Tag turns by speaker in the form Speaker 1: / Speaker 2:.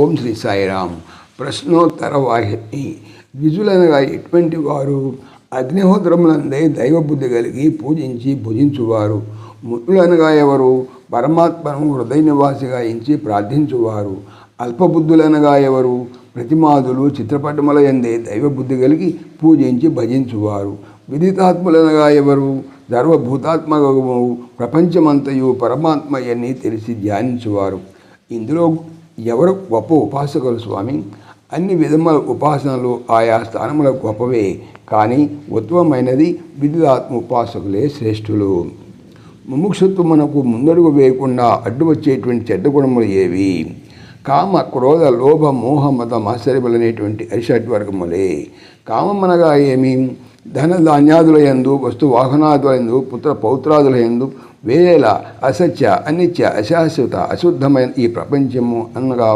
Speaker 1: ఓం శ్రీ సాయిరామ్. ప్రశ్నోత్తర వాహిని. ద్విజులనగా ఎటువంటి వారు అగ్నిహోత్రములందే దైవబుద్ధి కలిగి పూజించి భుజించువారు. ముద్దులనగా ఎవరు పరమాత్మను హృదయ నివాసిగా ఎంచి ప్రార్థించువారు. అల్పబుద్ధులనగా ఎవరు ప్రతిమాదులు చిత్రపటముల ఎందే దైవబుద్ధి కలిగి పూజించి భజించువారు. విదితాత్ములనగా ఎవరు సర్వభూతాత్మకము ప్రపంచమంతయు పరమాత్మ అని తెలిసి ధ్యానించువారు. ఇందులో ఎవరు గొప్ప ఉపాసకులు స్వామి? అన్ని విధముల ఉపాసనలు ఆయా స్థానముల గొప్పవే కానీ ఉత్తమమైనది విద్యుదాత్మ ఉపాసకులే శ్రేష్ఠులు. ముముక్షత్వమునకు ముందడుగు వేయకుండా అడ్డు వచ్చేటువంటి చెడ్డ గుణములు ఏవి? కామ క్రోధ లోభ మోహ మత వర్గములే. కామం కామమనగా ఏమి? ధన ధాన్యాదుల యందు వస్తు వాహనాదుల ఎందు పుత్ర పౌత్రాదుల యందు వేల అసత్య అనిత్య అశాశ్వత అశుద్ధమైన ఈ ప్రపంచము అనగా